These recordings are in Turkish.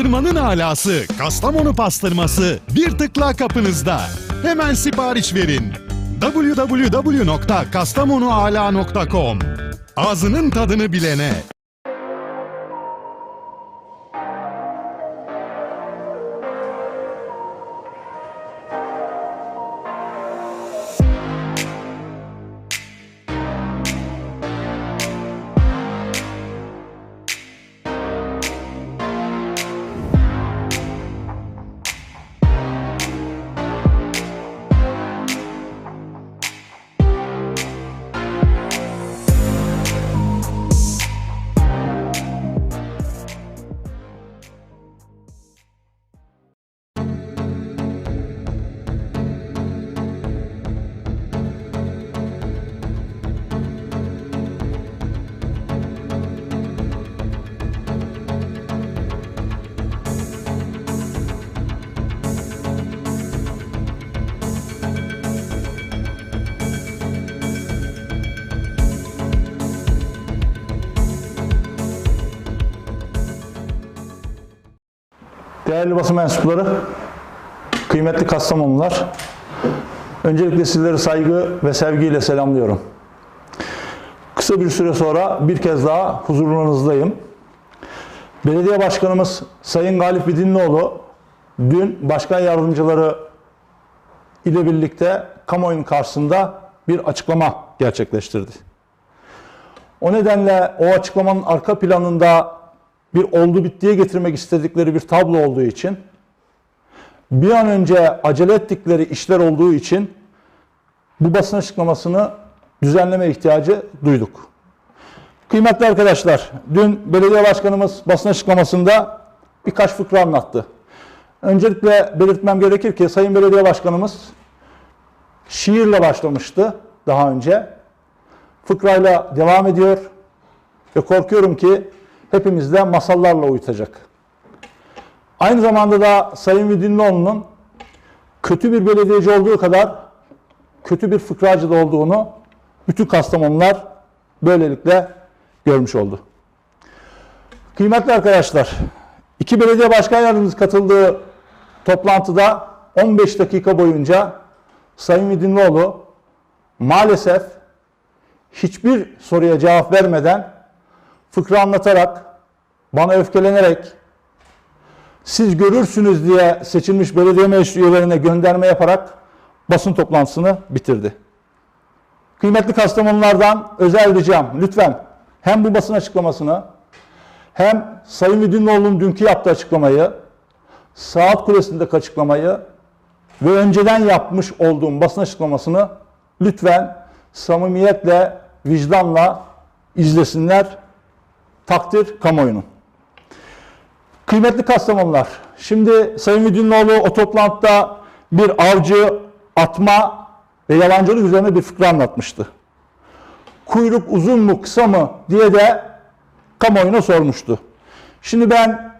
Pastırmanın alası Kastamonu pastırması bir tıkla kapınızda. Hemen sipariş verin. www.kastamonuala.com Ağzının tadını bilene. Değerli basın mensupları, kıymetli Kastamonular, öncelikle sizleri saygı ve sevgiyle selamlıyorum. Kısa bir süre sonra bir kez daha huzurlarınızdayım. Belediye Başkanımız Sayın Galip Bidinlioğlu dün başkan yardımcıları ile birlikte kamuoyunun karşısında bir açıklama gerçekleştirdi. O nedenle o açıklamanın arka planında bir oldu bittiye getirmek istedikleri bir tablo olduğu için bir an önce acele ettikleri işler olduğu için bu basın açıklamasını düzenleme ihtiyacı duyduk. Kıymetli arkadaşlar, dün belediye başkanımız basın açıklamasında birkaç fıkra anlattı. Öncelikle belirtmem gerekir ki Sayın Belediye Başkanımız şiirle başlamıştı daha önce. Fıkrayla devam ediyor ve korkuyorum ki hepimiz de masallarla uyutacak. Aynı zamanda da Sayın Vidinlioğlu'nun kötü bir belediyeci olduğu kadar kötü bir fıkracı da olduğunu bütün Kastamonular böylelikle görmüş oldu. Kıymetli arkadaşlar, iki belediye başkan yardımcısı katıldığı toplantıda 15 dakika boyunca Sayın Vidinlioğlu maalesef hiçbir soruya cevap vermeden fıkra anlatarak, bana öfkelenerek, siz görürsünüz diye seçilmiş belediye meclis üyelerine gönderme yaparak basın toplantısını bitirdi. Kıymetli Kastamonulardan özel ricam lütfen hem bu basın açıklamasını hem Sayın Müdürlüğü'nün dünkü yaptığı açıklamayı Saat Kulesi'ndeki açıklamayı ve önceden yapmış olduğum basın açıklamasını lütfen samimiyetle, vicdanla izlesinler. Takdir kamuoyunun. Kıymetli Kastamonular, şimdi Sayın Müdürlüoğlu o toplantıda bir avcı, atma ve yalancılık üzerine bir fıkra anlatmıştı. Kuyruk uzun mu kısa mı diye de kamuoyuna sormuştu. Şimdi ben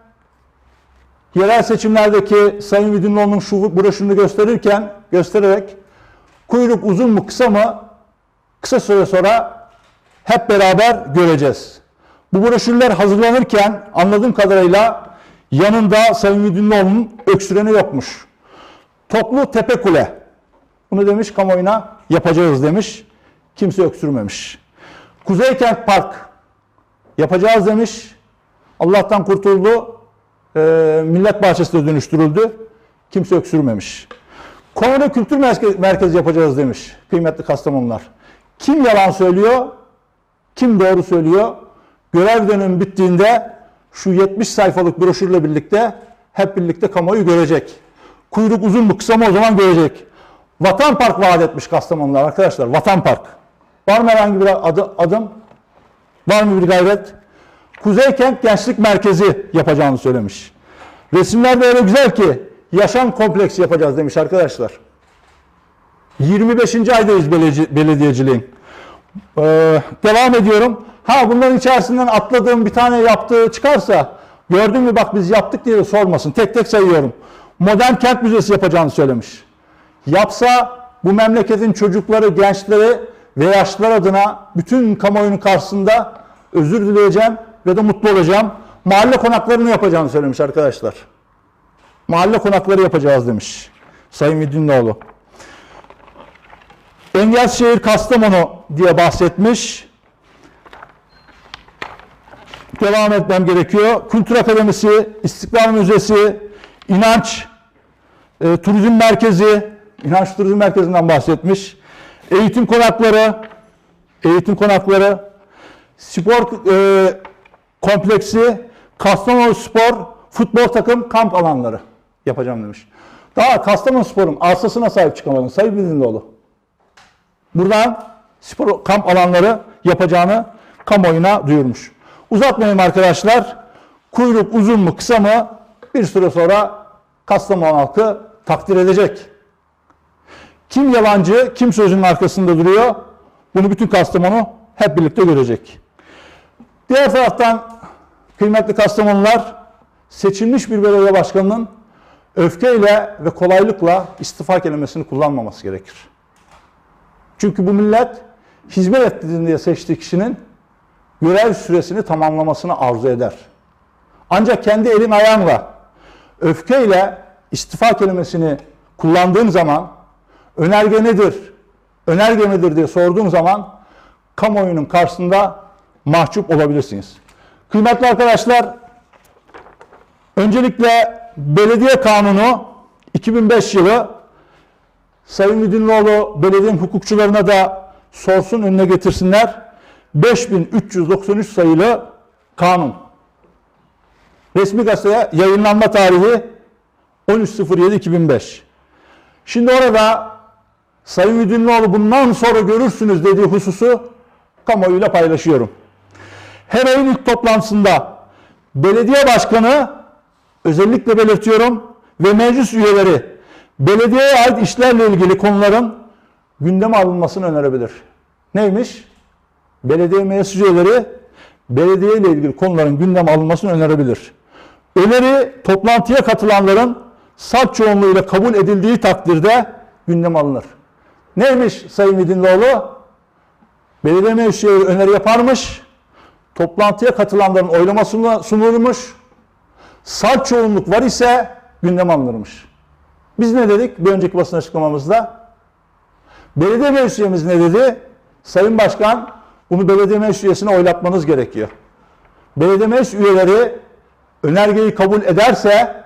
yerel seçimlerdeki Sayın Müdürlüoğlu'nun şu broşürünü gösterirken, göstererek kuyruk uzun mu kısa mı kısa süre sonra hep beraber göreceğiz. Bu broşürler hazırlanırken anladığım kadarıyla yanında Sayın Müdürlüoğlu'nun öksüreni yokmuş. Toplu tepe kule. Bunu demiş kamuoyuna yapacağız demiş. Kimse öksürmemiş. Kuzeykent Park yapacağız demiş. Allah'tan kurtuldu. Ee, millet bahçesine dönüştürüldü. Kimse öksürmemiş. Kongre Kültür Merkezi yapacağız demiş kıymetli Kastamonular. Kim yalan söylüyor? Kim doğru söylüyor? Görev dönemi bittiğinde şu 70 sayfalık broşürle birlikte hep birlikte kamuoyu görecek. Kuyruk uzun mu kısa mı o zaman görecek. Vatan Park vaat etmiş Kastamonular arkadaşlar. Vatan Park. Var mı herhangi bir adı, adım? Var mı bir gayret? Kuzeykent Gençlik Merkezi yapacağını söylemiş. Resimlerde öyle güzel ki yaşam kompleksi yapacağız demiş arkadaşlar. 25. aydayız belediye- belediyeciliğin. Ee, devam ediyorum. Ha bunların içerisinden atladığım bir tane yaptığı çıkarsa gördün mü bak biz yaptık diye de sormasın. Tek tek sayıyorum. Modern Kent Müzesi yapacağını söylemiş. Yapsa bu memleketin çocukları, gençleri ve yaşlılar adına bütün kamuoyunun karşısında özür dileyeceğim ve de mutlu olacağım. Mahalle konaklarını yapacağını söylemiş arkadaşlar. Mahalle konakları yapacağız demiş Sayın Müdürlüoğlu. Engelsiz Şehir Kastamonu diye bahsetmiş. Devam etmem gerekiyor. Kültür Akademisi, İstiklal Müzesi, İnanç, e, Turizm Merkezi, İnanç Turizm Merkezi'nden bahsetmiş. Eğitim konakları, eğitim konakları, spor e, kompleksi, Kastamonu Spor, futbol takım, kamp alanları yapacağım demiş. Daha Kastamonu Spor'un arsasına sahip çıkamadın Sayın Bilginlioğlu. Buradan spor kamp alanları yapacağını kamuoyuna duyurmuş. Uzatmayayım arkadaşlar. Kuyruk uzun mu kısa mı bir süre sonra Kastamonu halkı takdir edecek. Kim yalancı, kim sözünün arkasında duruyor bunu bütün Kastamonu hep birlikte görecek. Diğer taraftan kıymetli Kastamonular seçilmiş bir belediye başkanının öfkeyle ve kolaylıkla istifa kelimesini kullanmaması gerekir. Çünkü bu millet hizmet ettiğin diye seçtiği kişinin görev süresini tamamlamasını arzu eder. Ancak kendi elin ayağınla öfkeyle istifa kelimesini kullandığın zaman önerge nedir, önerge nedir diye sorduğun zaman kamuoyunun karşısında mahcup olabilirsiniz. Kıymetli arkadaşlar, öncelikle belediye kanunu 2005 yılı Sayın Müdürlüoğlu belediyenin hukukçularına da sorsun önüne getirsinler. 5393 sayılı kanun. Resmi gazeteye yayınlanma tarihi 13.07.2005. Şimdi orada Sayın Müdürlüoğlu bundan sonra görürsünüz dediği hususu kamuoyuyla paylaşıyorum. Her ayın ilk toplantısında belediye başkanı özellikle belirtiyorum ve meclis üyeleri belediyeye ait işlerle ilgili konuların gündeme alınmasını önerebilir. Neymiş? Belediye meclis üyeleri belediye ile ilgili konuların gündeme alınmasını önerebilir. Öneri toplantıya katılanların salt çoğunluğuyla kabul edildiği takdirde gündeme alınır. Neymiş Sayın Midinlioğlu? Belediye meclis üyeleri öneri yaparmış. Toplantıya katılanların oylamasına sunulmuş. Salt çoğunluk var ise gündeme alınırmış. Biz ne dedik bir önceki basın açıklamamızda? Belediye meclis üyemiz ne dedi? Sayın Başkan bunu belediye meclis üyesine oylatmanız gerekiyor. Belediye meclis üyeleri önergeyi kabul ederse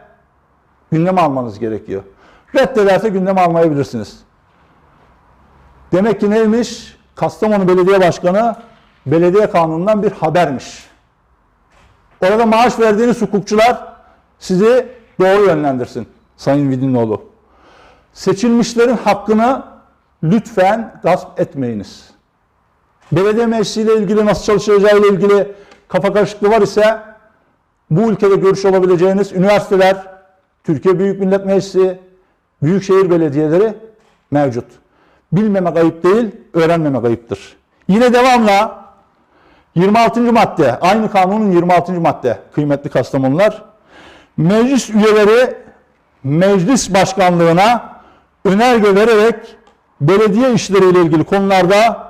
gündeme almanız gerekiyor. Reddederse gündeme almayabilirsiniz. Demek ki neymiş? Kastamonu Belediye Başkanı belediye kanunundan bir habermiş. Orada maaş verdiğiniz hukukçular sizi doğru yönlendirsin Sayın Vidinoğlu. Seçilmişlerin hakkını lütfen gasp etmeyiniz. Belediye meclisiyle ilgili nasıl çalışacağıyla ilgili kafa karışıklığı var ise bu ülkede görüş olabileceğiniz üniversiteler, Türkiye Büyük Millet Meclisi, büyükşehir belediyeleri mevcut. Bilmemek ayıp değil, öğrenmemek ayıptır. Yine devamla 26. madde, aynı kanunun 26. madde kıymetli Kastamonular. Meclis üyeleri meclis başkanlığına önerge vererek belediye işleriyle ilgili konularda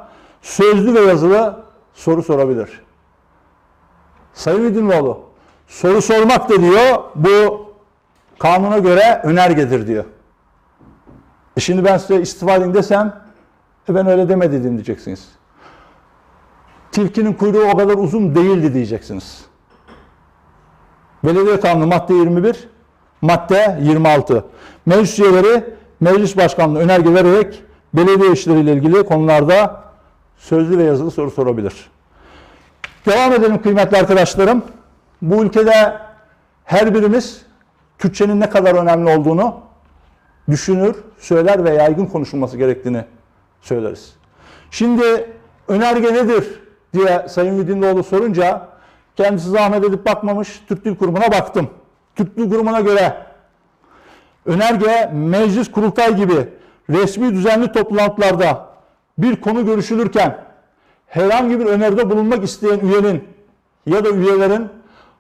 sözlü ve yazılı soru sorabilir. Sayın Müdürloğlu, soru sormak da diyor bu kanuna göre önergedir diyor. E şimdi ben size istifa edin desem e ben öyle demedim diyeceksiniz. Tilkinin kuyruğu o kadar uzun değildi diyeceksiniz. Belediye Kanunu madde 21, madde 26. Meclis üyeleri meclis başkanlığına önerge vererek belediye işleriyle ilgili konularda sözlü ve yazılı soru sorabilir. Devam edelim kıymetli arkadaşlarım. Bu ülkede her birimiz Türkçenin ne kadar önemli olduğunu düşünür, söyler ve yaygın konuşulması gerektiğini söyleriz. Şimdi önerge nedir diye Sayın Müdinlioğlu sorunca kendisi zahmet edip bakmamış, Türk Dil Kurumu'na baktım. Türk Dil Kurumu'na göre önerge meclis kurultay gibi resmi düzenli toplantılarda bir konu görüşülürken herhangi bir öneride bulunmak isteyen üyenin ya da üyelerin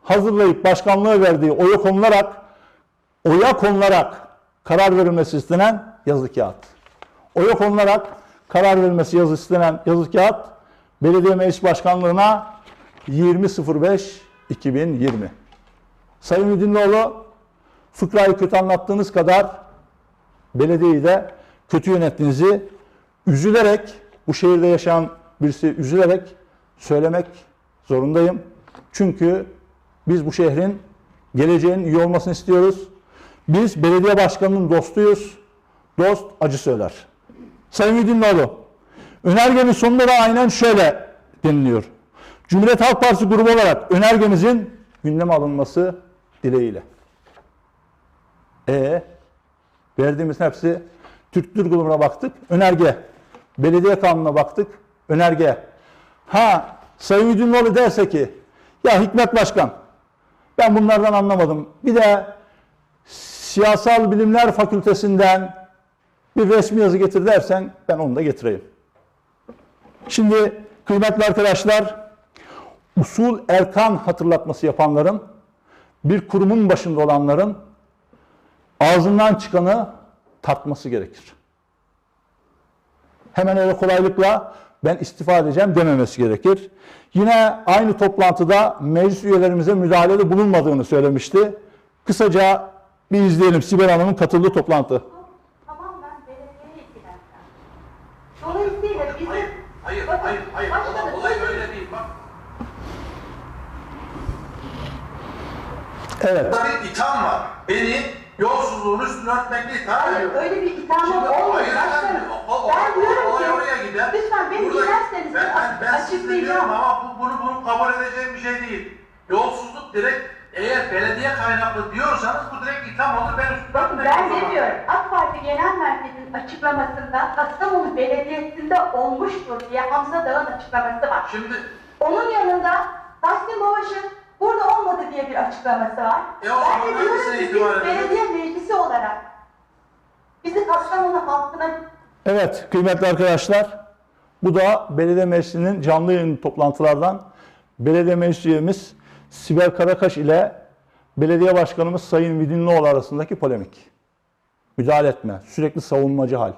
hazırlayıp başkanlığa verdiği oya konularak oya konularak karar verilmesi istenen yazı kağıt. Oya konularak karar verilmesi yazı istenen yazı kağıt belediye meclis başkanlığına 20.05.2020. Sayın Müdürlüoğlu fıkrayı kötü anlattığınız kadar belediyeyi de kötü yönettiğinizi üzülerek bu şehirde yaşayan birisi üzülerek söylemek zorundayım. Çünkü biz bu şehrin geleceğin iyi olmasını istiyoruz. Biz belediye başkanının dostuyuz. Dost acı söyler. Sayın Müdürlüoğlu, önergenin sonunda da aynen şöyle deniliyor. Cumhuriyet Halk Partisi grubu olarak önergemizin gündeme alınması dileğiyle. E verdiğimiz hepsi Türk Dil grubuna baktık. Önerge. Belediye kanununa baktık. Önerge. Ha Sayın Müdürlüoğlu derse ki ya Hikmet Başkan ben bunlardan anlamadım. Bir de Siyasal Bilimler Fakültesinden bir resmi yazı getir dersen ben onu da getireyim. Şimdi kıymetli arkadaşlar usul erkan hatırlatması yapanların bir kurumun başında olanların ağzından çıkanı tartması gerekir. Hemen öyle kolaylıkla ben istifa edeceğim dememesi gerekir. Yine aynı toplantıda meclis üyelerimize müdahalede bulunmadığını söylemişti. Kısaca bir izleyelim Sibel Hanım'ın katıldığı toplantı. Tamamen belediyeye ilgilensen. Dolayısıyla bizim... Hayır, hayır, Bakın, hayır, hayır. Olay, olay öyle değil. Bak, Evet. burada bir itham var. Beni yolsuzluğun üstüne örtmekle itham ediyor. öyle bir ithamım olmuyor başkanım. Ben diyorum ki, oraya gider. lütfen beni Burada- dinlerseniz ben, ben, ben açıklayacağım. ama bu, bunu, bunu kabul edeceğim bir şey değil. Yolsuzluk direkt eğer belediye kaynaklı diyorsanız bu direkt itham olur. Ben üstüne ben ne diyorum? AK Parti Genel Merkezi'nin açıklamasında Kastamonu Belediyesi'nde olmuştur diye Hamza Dağ'ın açıklaması var. Şimdi Onun yanında Tahsin Babaş'ın burada olmadı diye bir açıklaması var. E o zaman ben de hangisine diyorum ki itibar biz edelim? belediye meclisi olarak bizi Kastamonu halkına Evet kıymetli arkadaşlar. Bu da belediye meclisinin canlı yayın toplantılardan belediye meclis üyemiz Sibel Karakaş ile belediye başkanımız Sayın Vidinlioğlu arasındaki polemik. Müdahale etme. Sürekli savunmacı hal.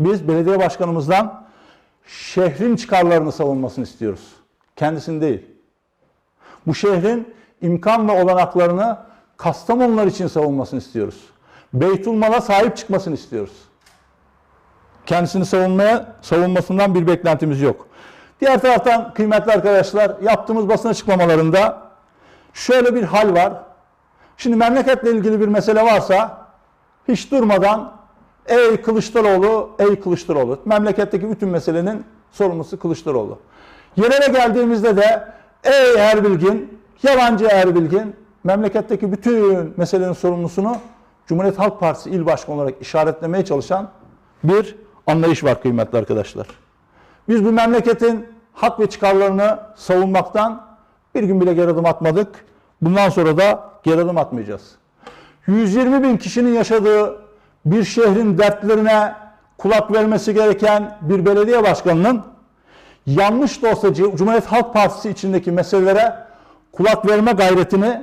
Biz belediye başkanımızdan şehrin çıkarlarını savunmasını istiyoruz. Kendisini değil. Bu şehrin imkan ve olanaklarını Kastamonular için savunmasını istiyoruz. Beytulmal'a sahip çıkmasını istiyoruz. Kendisini savunmaya, savunmasından bir beklentimiz yok. Diğer taraftan kıymetli arkadaşlar yaptığımız basın açıklamalarında şöyle bir hal var. Şimdi memleketle ilgili bir mesele varsa hiç durmadan ey Kılıçdaroğlu, ey Kılıçdaroğlu. Memleketteki bütün meselenin sorumlusu Kılıçdaroğlu. Yerine geldiğimizde de ey Erbilgin, yalancı Erbilgin, memleketteki bütün meselenin sorumlusunu Cumhuriyet Halk Partisi il başkanı olarak işaretlemeye çalışan bir anlayış var kıymetli arkadaşlar. Biz bu memleketin hak ve çıkarlarını savunmaktan bir gün bile geri adım atmadık. Bundan sonra da geri adım atmayacağız. 120 bin kişinin yaşadığı bir şehrin dertlerine kulak vermesi gereken bir belediye başkanının yanlış da olsa Cumhuriyet Halk Partisi içindeki meselelere kulak verme gayretini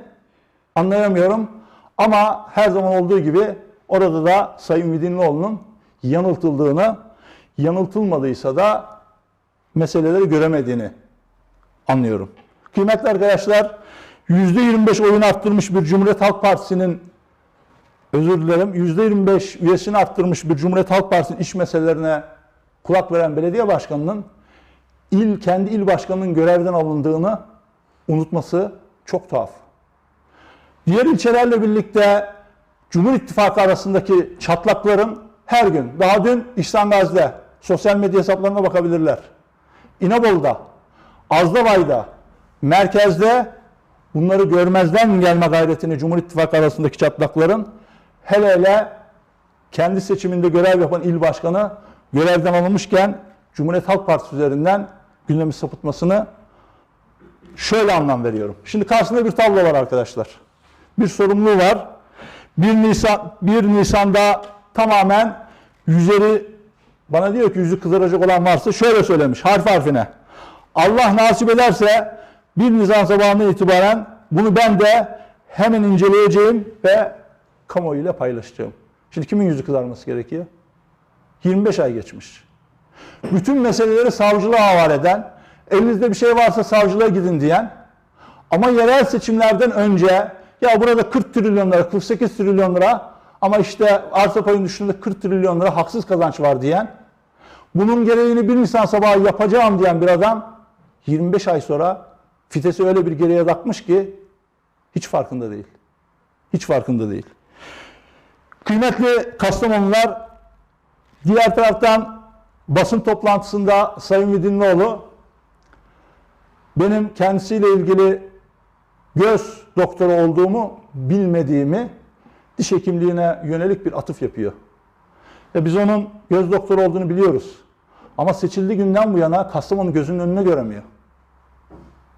anlayamıyorum. Ama her zaman olduğu gibi orada da Sayın Vidinlioğlu'nun yanıltıldığını, yanıltılmadıysa da meseleleri göremediğini anlıyorum. Kıymetli arkadaşlar, %25 oyunu arttırmış bir Cumhuriyet Halk Partisi'nin özür dilerim, %25 üyesini arttırmış bir Cumhuriyet Halk Partisi'nin iş meselelerine kulak veren belediye başkanının il kendi il başkanının görevden alındığını unutması çok tuhaf. Diğer ilçelerle birlikte Cumhur İttifakı arasındaki çatlakların her gün, daha dün İhsan Gazi'de sosyal medya hesaplarına bakabilirler. İnebolu'da, Azdavay'da, merkezde bunları görmezden gelme gayretini Cumhur İttifakı arasındaki çatlakların hele hele kendi seçiminde görev yapan il başkanı görevden alınmışken Cumhuriyet Halk Partisi üzerinden gündemi sapıtmasını şöyle anlam veriyorum. Şimdi karşısında bir tablo var arkadaşlar. Bir sorumluluğu var. 1 Nisan 1 Nisan'da tamamen yüzleri bana diyor ki yüzü kızaracak olan varsa şöyle söylemiş harf harfine. Allah nasip ederse 1 Nisan sabahından itibaren bunu ben de hemen inceleyeceğim ve kamuoyuyla paylaşacağım. Şimdi kimin yüzü kızarması gerekiyor? 25 ay geçmiş. Bütün meseleleri savcılığa havale eden, elinizde bir şey varsa savcılığa gidin diyen, ama yerel seçimlerden önce ya burada 40 trilyon lira, 48 trilyon lira ama işte arsa payının dışında 40 trilyon lira haksız kazanç var diyen, bunun gereğini 1 Nisan sabahı yapacağım diyen bir adam 25 ay sonra fitesi öyle bir geriye takmış ki hiç farkında değil. Hiç farkında değil. Kıymetli Kastamonular, diğer taraftan basın toplantısında Sayın Vidinlioğlu benim kendisiyle ilgili göz doktoru olduğumu bilmediğimi diş hekimliğine yönelik bir atıf yapıyor. E biz onun göz doktoru olduğunu biliyoruz. Ama seçildiği günden bu yana Kastamonu gözünün önüne göremiyor.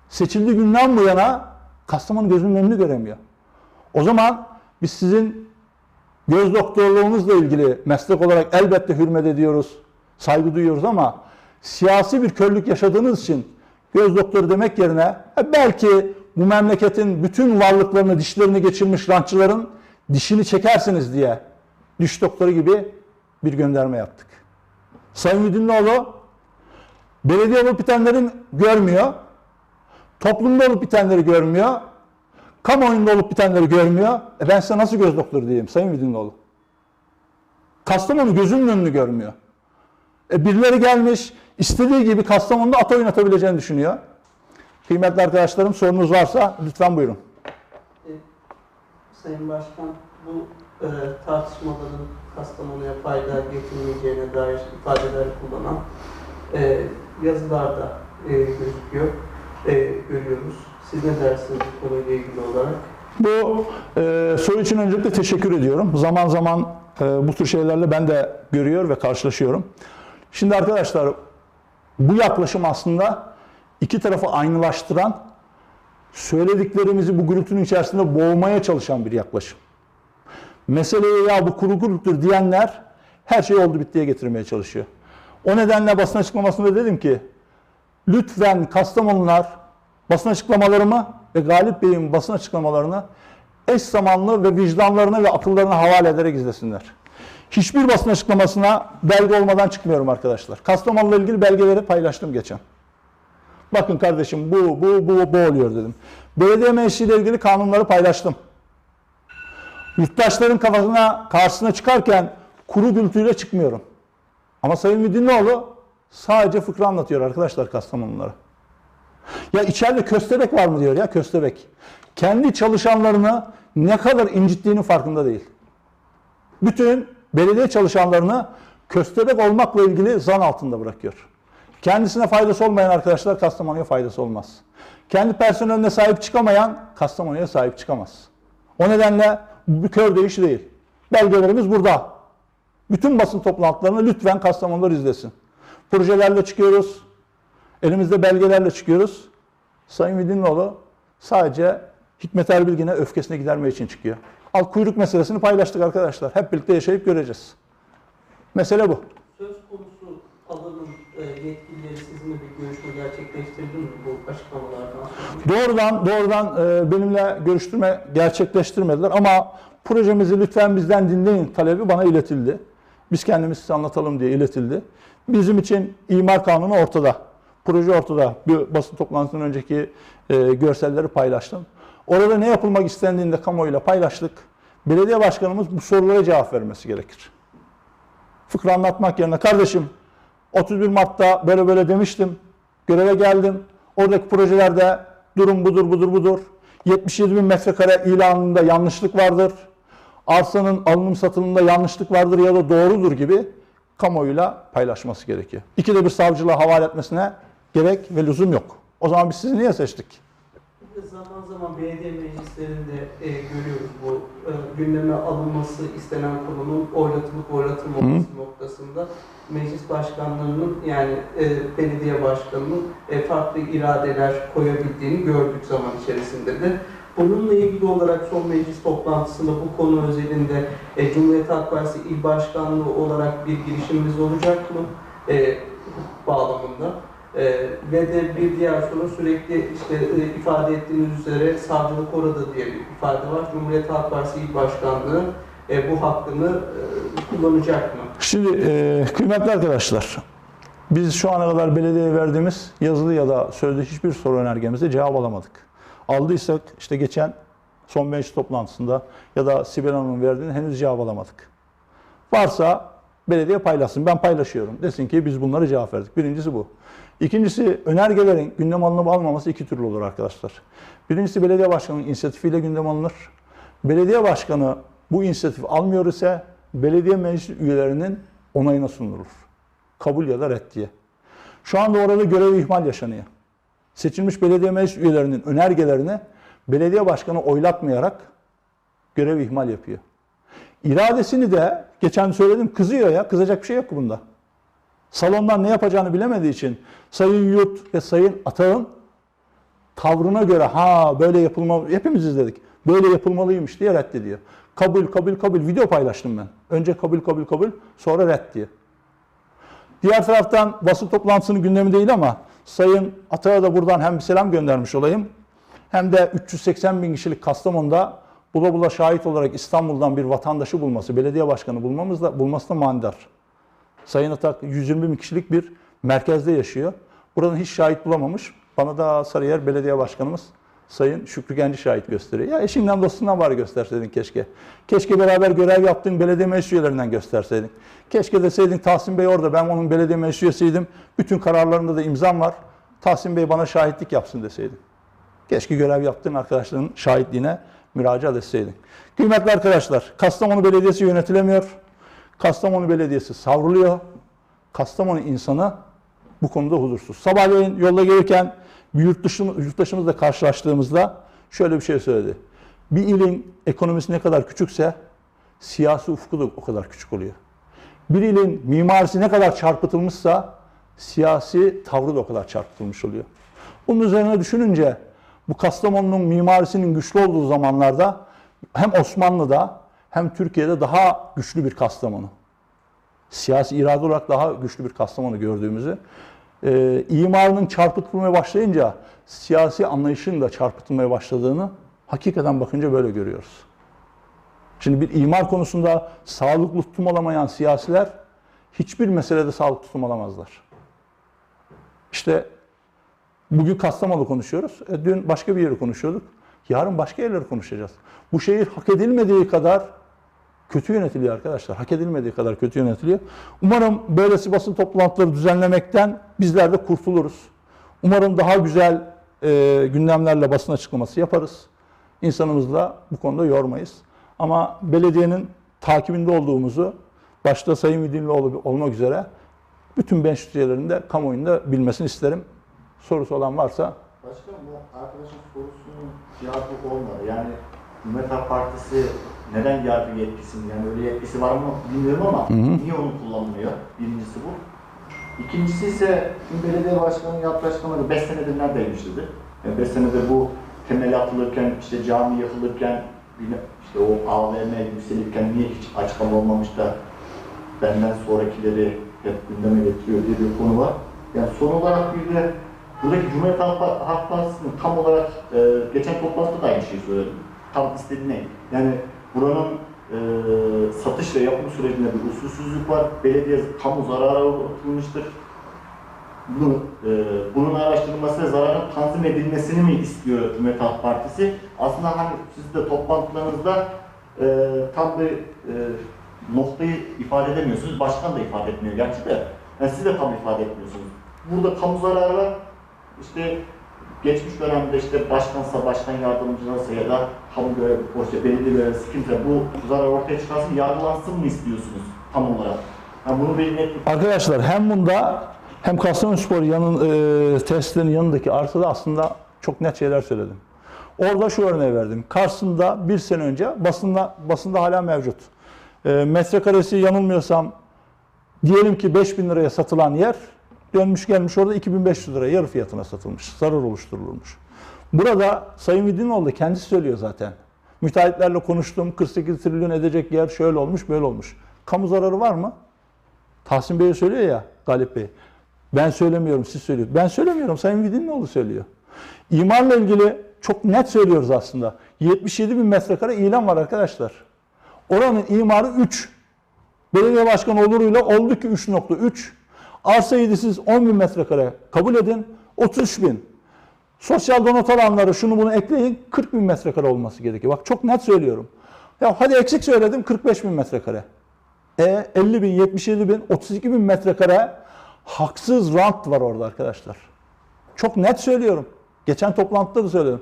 Seçildiği günden bu yana Kastamonu gözünün önünü göremiyor. O zaman biz sizin göz doktorluğunuzla ilgili meslek olarak elbette hürmet ediyoruz, saygı duyuyoruz ama siyasi bir körlük yaşadığınız için göz doktoru demek yerine e, belki bu memleketin bütün varlıklarını, dişlerini geçirmiş rantçıların dişini çekersiniz diye diş doktoru gibi bir gönderme yaptık. Sayın Müdürlüoğlu belediye olup bitenlerin görmüyor, toplumda olup bitenleri görmüyor, kamuoyunda olup bitenleri görmüyor. E ben size nasıl göz doktoru diyeyim Sayın Müdürlüoğlu? Kastamonu gözünün önünü görmüyor. E birileri gelmiş, istediği gibi Kastamonu'da at oynatabileceğini düşünüyor. Kıymetli arkadaşlarım sorunuz varsa lütfen buyurun. E, Sayın Başkan, bu e, tartışmaların Kastamonu'ya fayda getirmeyeceğine dair ifadeler kullanan e, yazılarda e, gözüküyor, e, görüyoruz. Siz ne dersiniz bu konuyla ilgili olarak? Bu e, soru için öncelikle teşekkür ediyorum. Zaman zaman e, bu tür şeylerle ben de görüyor ve karşılaşıyorum. Şimdi arkadaşlar bu yaklaşım aslında iki tarafı aynılaştıran, söylediklerimizi bu gürültünün içerisinde boğmaya çalışan bir yaklaşım. Meseleye ya bu kuru gürültüdür diyenler her şeyi oldu bittiye getirmeye çalışıyor. O nedenle basın açıklamasında dedim ki lütfen Kastamonular basın açıklamalarımı ve Galip Bey'in basın açıklamalarını eş zamanlı ve vicdanlarına ve akıllarına havale ederek izlesinler. Hiçbir basın açıklamasına belge olmadan çıkmıyorum arkadaşlar. Kastamonu'la ilgili belgeleri paylaştım geçen. Bakın kardeşim bu, bu, bu, bu oluyor dedim. Belediye meclisiyle ilgili kanunları paylaştım. Yurttaşların kafasına, karşısına çıkarken kuru gürültüyle çıkmıyorum. Ama Sayın Müdürlüoğlu sadece fıkra anlatıyor arkadaşlar Kastamonulara. Ya içeride köstebek var mı diyor ya köstebek. Kendi çalışanlarını ne kadar incittiğinin farkında değil. Bütün belediye çalışanlarını köstebek olmakla ilgili zan altında bırakıyor. Kendisine faydası olmayan arkadaşlar Kastamonu'ya faydası olmaz. Kendi personeline sahip çıkamayan Kastamonu'ya sahip çıkamaz. O nedenle bu kör değiş değil. Belgelerimiz burada. Bütün basın toplantılarını lütfen Kastamonular izlesin. Projelerle çıkıyoruz. Elimizde belgelerle çıkıyoruz. Sayın Vidinoğlu sadece Hikmet Erbilgin'e öfkesine gidermek için çıkıyor. Alt kuyruk meselesini paylaştık arkadaşlar. Hep birlikte yaşayıp göreceğiz. Mesele bu. Söz konusu alanın e, yetkilileri sizinle bir görüşme gerçekleştirdi mi bu açıklamalardan sonra? Doğrudan doğrudan e, benimle görüştürme gerçekleştirmediler ama projemizi lütfen bizden dinleyin talebi bana iletildi. Biz kendimiz size anlatalım diye iletildi. Bizim için imar kanunu ortada. Proje ortada. Bir basın toplantısından önceki e, görselleri paylaştım. Orada ne yapılmak istendiğini de kamuoyuyla paylaştık. Belediye başkanımız bu sorulara cevap vermesi gerekir. Fıkra anlatmak yerine kardeşim 31 Mart'ta böyle böyle demiştim. Göreve geldim. Oradaki projelerde durum budur budur budur. 77 bin metrekare ilanında yanlışlık vardır. Arsanın alınım satılımında yanlışlık vardır ya da doğrudur gibi kamuoyuyla paylaşması gerekiyor. İkide bir savcılığa havale etmesine gerek ve lüzum yok. O zaman biz sizi niye seçtik? Zaman zaman belediye meclislerinde e, görüyoruz bu e, gündeme alınması istenen konunun oylatılıp oylatılmaması noktasında meclis başkanlarının yani e, belediye başkanının e, farklı iradeler koyabildiğini gördük zaman içerisinde de. Bununla ilgili olarak son meclis toplantısında bu konu özelinde e, Cumhuriyet Halk Partisi İl Başkanlığı olarak bir girişimimiz olacak mı? E, hukuk bağlamında. Ee, ve de bir diğer sorun sürekli işte e, ifade ettiğiniz üzere savcılık orada diye bir ifade var. Cumhuriyet Halk Partisi İl Başkanlığı e, bu hakkını e, kullanacak mı? Şimdi e, kıymetli arkadaşlar, biz şu ana kadar belediyeye verdiğimiz yazılı ya da sözlü hiçbir soru önergemizde cevap alamadık. Aldıysak işte geçen son meclis toplantısında ya da Sibel Hanım'ın verdiğini henüz cevap alamadık. Varsa belediye paylaşsın. Ben paylaşıyorum. Desin ki biz bunlara cevap verdik. Birincisi bu. İkincisi önergelerin gündem alınıp almaması iki türlü olur arkadaşlar. Birincisi belediye başkanının inisiyatifiyle gündem alınır. Belediye başkanı bu inisiyatif almıyor ise belediye meclis üyelerinin onayına sunulur. Kabul ya da red diye. Şu anda orada görev ihmal yaşanıyor. Seçilmiş belediye meclis üyelerinin önergelerini belediye başkanı oylatmayarak görev ihmal yapıyor. İradesini de geçen söyledim kızıyor ya. Kızacak bir şey yok bunda. Salondan ne yapacağını bilemediği için Sayın Yurt ve Sayın Atağ'ın tavrına göre ha böyle yapılma hepimiz izledik. Böyle yapılmalıymış diye reddediyor. Kabul kabul kabul video paylaştım ben. Önce kabul kabul kabul sonra red diye. Diğer taraftan basın toplantısının gündemi değil ama Sayın Atağ'a da buradan hem bir selam göndermiş olayım. Hem de 380 bin kişilik Kastamonu'da bula bula şahit olarak İstanbul'dan bir vatandaşı bulması, belediye başkanı bulmamız da bulması da manidar. Sayın Atak 120 bin kişilik bir merkezde yaşıyor. Buradan hiç şahit bulamamış. Bana da Sarıyer Belediye Başkanımız Sayın Şükrü Genci şahit gösteriyor. Ya eşinden dostundan var gösterseydin keşke. Keşke beraber görev yaptığın belediye meclis üyelerinden gösterseydin. Keşke deseydin Tahsin Bey orada ben onun belediye meclis. Bütün kararlarında da imzam var. Tahsin Bey bana şahitlik yapsın deseydin. Keşke görev yaptığın arkadaşların şahitliğine müracaat etseydin. Kıymetli arkadaşlar, Kastamonu Belediyesi yönetilemiyor. Kastamonu Belediyesi savruluyor. Kastamonu insanı bu konuda huzursuz. Sabahleyin yolda gelirken bir yurttaşımız, yurttaşımızla karşılaştığımızda şöyle bir şey söyledi. Bir ilin ekonomisi ne kadar küçükse siyasi ufku da o kadar küçük oluyor. Bir ilin mimarisi ne kadar çarpıtılmışsa siyasi tavrı da o kadar çarpıtılmış oluyor. Bunun üzerine düşününce bu Kastamonu'nun mimarisinin güçlü olduğu zamanlarda hem Osmanlı'da hem Türkiye'de daha güçlü bir Kastamonu. Siyasi irade olarak daha güçlü bir Kastamonu gördüğümüzü, e, imarının çarpıtılmaya başlayınca siyasi anlayışın da çarpıtılmaya başladığını hakikaten bakınca böyle görüyoruz. Şimdi bir imar konusunda sağlıklı tutum alamayan siyasiler hiçbir meselede sağlıklı tutum alamazlar. İşte bugün Kastamonu konuşuyoruz. E, dün başka bir yeri konuşuyorduk. Yarın başka yerleri konuşacağız. Bu şehir hak edilmediği kadar kötü yönetiliyor arkadaşlar. Hak edilmediği kadar kötü yönetiliyor. Umarım böylesi basın toplantıları düzenlemekten bizler de kurtuluruz. Umarım daha güzel e, gündemlerle basın açıklaması yaparız. İnsanımızı da bu konuda yormayız. Ama belediyenin takibinde olduğumuzu başta Sayın Müdürlüğü olmak üzere Bütün meclis üyelerinin de kamuoyunda bilmesini isterim. Sorusu olan varsa Başkanım bu arkadaşın sorusunun cevabı olmadı. Yani Cumhuriyet Partisi neden yargı yetkisini, yani öyle yetkisi var mı bilmiyorum ama niye onu kullanmıyor? Birincisi bu. İkincisi ise şimdi belediye başkanı yaptığı açıklamadı 5 senedir neredeymiş dedi. Yani 5 senedir bu temeli atılırken, işte cami yapılırken, işte o AVM yükselirken niye hiç açıklama olmamış da benden sonrakileri hep gündeme getiriyor diye bir konu var. Yani son olarak bir de buradaki Cumhuriyet Halk Pa- Halk Partisi'nin tam olarak e, geçen toplantıda da aynı şeyi söyledim. Tam istediği ne? Yani buranın e, satış ve yapım sürecinde bir usulsüzlük var. Belediye kamu zarara uğratılmıştır. Bunu, e, bunun araştırılması ve zararın tanzim edilmesini mi istiyor Cumhuriyet Halk Partisi? Aslında hani siz de toplantılarınızda e, tam bir e, noktayı ifade edemiyorsunuz. Başkan da ifade etmiyor gerçi de. Yani siz de tam ifade etmiyorsunuz. Burada kamu zararı var. İşte geçmiş dönemde işte başkansa, başkan yardımcılarsa ya da kamu görev, o işte belediye görevlisi kimse bu zarar ortaya çıkarsın, yargılansın mı istiyorsunuz tam olarak? Yani bunu bir net Arkadaşlar hem bunda hem Kastamonuspor yanın e, tesislerinin yanındaki arsada aslında çok net şeyler söyledim. Orada şu örneği verdim. Karşısında bir sene önce basında basında hala mevcut. E, metrekaresi yanılmıyorsam diyelim ki 5000 liraya satılan yer dönmüş gelmiş orada 2500 liraya yarı fiyatına satılmış. Zarar oluşturulmuş. Burada Sayın Vidinoğlu kendisi söylüyor zaten. Müteahhitlerle konuştum. 48 trilyon edecek yer şöyle olmuş böyle olmuş. Kamu zararı var mı? Tahsin Bey söylüyor ya Galip Bey. Ben söylemiyorum siz söylüyorsunuz. Ben söylemiyorum Sayın Vidinoğlu söylüyor. İmarla ilgili çok net söylüyoruz aslında. 77 bin metrekare ilan var arkadaşlar. Oranın imarı 3. Belediye başkanı oluruyla oldu ki 3.3. Arsayı da siz 10 bin metrekare kabul edin 33 bin. Sosyal donat alanları şunu bunu ekleyin 40 bin metrekare olması gerekiyor. Bak çok net söylüyorum. Ya hadi eksik söyledim 45 bin metrekare. E 50 bin, 77 bin, 32 bin metrekare haksız rant var orada arkadaşlar. Çok net söylüyorum. Geçen toplantıda da söyledim.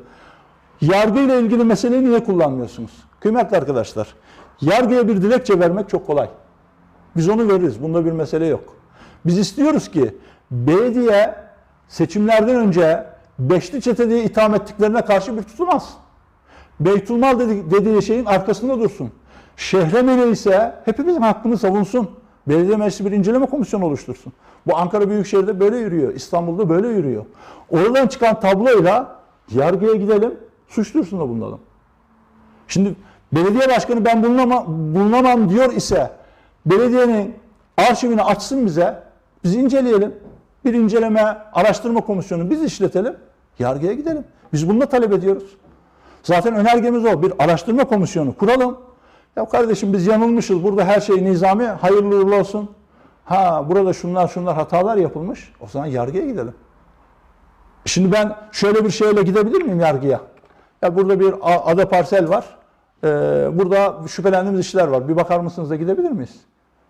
Yargıyla ilgili meseleyi niye kullanmıyorsunuz? Kıymetli arkadaşlar, yargıya bir dilekçe vermek çok kolay. Biz onu veririz. Bunda bir mesele yok. Biz istiyoruz ki belediye seçimlerden önce beşli çete diye itham ettiklerine karşı bir tutunmaz. Beytulmal dedi- dediği şeyin arkasında dursun. Şehremeli ise hepimizin hakkını savunsun. Belediye meclisi bir inceleme komisyonu oluştursun. Bu Ankara Büyükşehir'de böyle yürüyor. İstanbul'da böyle yürüyor. Oradan çıkan tabloyla yargıya gidelim, suç duyurusunda bulunalım. Şimdi belediye başkanı ben bulunamam, bulunamam diyor ise belediyenin arşivini açsın bize, biz inceleyelim. Bir inceleme, araştırma komisyonu biz işletelim, yargıya gidelim. Biz bunu da talep ediyoruz. Zaten önergemiz o. Bir araştırma komisyonu kuralım. Ya kardeşim biz yanılmışız. Burada her şey nizami. Hayırlı uğurlu olsun. Ha burada şunlar şunlar hatalar yapılmış. O zaman yargıya gidelim. Şimdi ben şöyle bir şeyle gidebilir miyim yargıya? Ya burada bir ada parsel var. Ee, burada şüphelendiğimiz işler var. Bir bakar mısınız da gidebilir miyiz?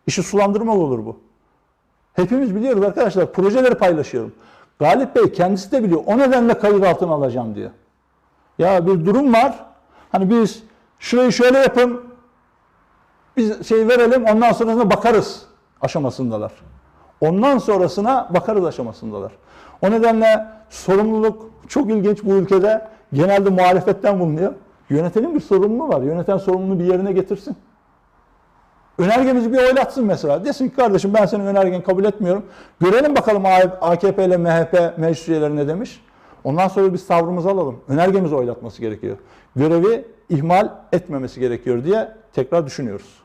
İşi sulandırma olur bu. Hepimiz biliyoruz arkadaşlar. Projeleri paylaşıyorum. Galip Bey kendisi de biliyor. O nedenle kayıt altına alacağım diyor. Ya bir durum var. Hani biz şurayı şöyle yapın. Biz şey verelim ondan sonrasına bakarız aşamasındalar. Ondan sonrasına bakarız aşamasındalar. O nedenle sorumluluk çok ilginç bu ülkede. Genelde muhalefetten bulunuyor. Yönetenin bir sorumluluğu var. Yöneten sorumluluğu bir yerine getirsin. Önergemizi bir oylatsın mesela. Desin ki kardeşim ben senin önergeni kabul etmiyorum. Görelim bakalım AKP ile MHP meclis üyeleri ne demiş. Ondan sonra biz tavrımızı alalım. Önergemizi oylatması gerekiyor. Görevi ihmal etmemesi gerekiyor diye tekrar düşünüyoruz.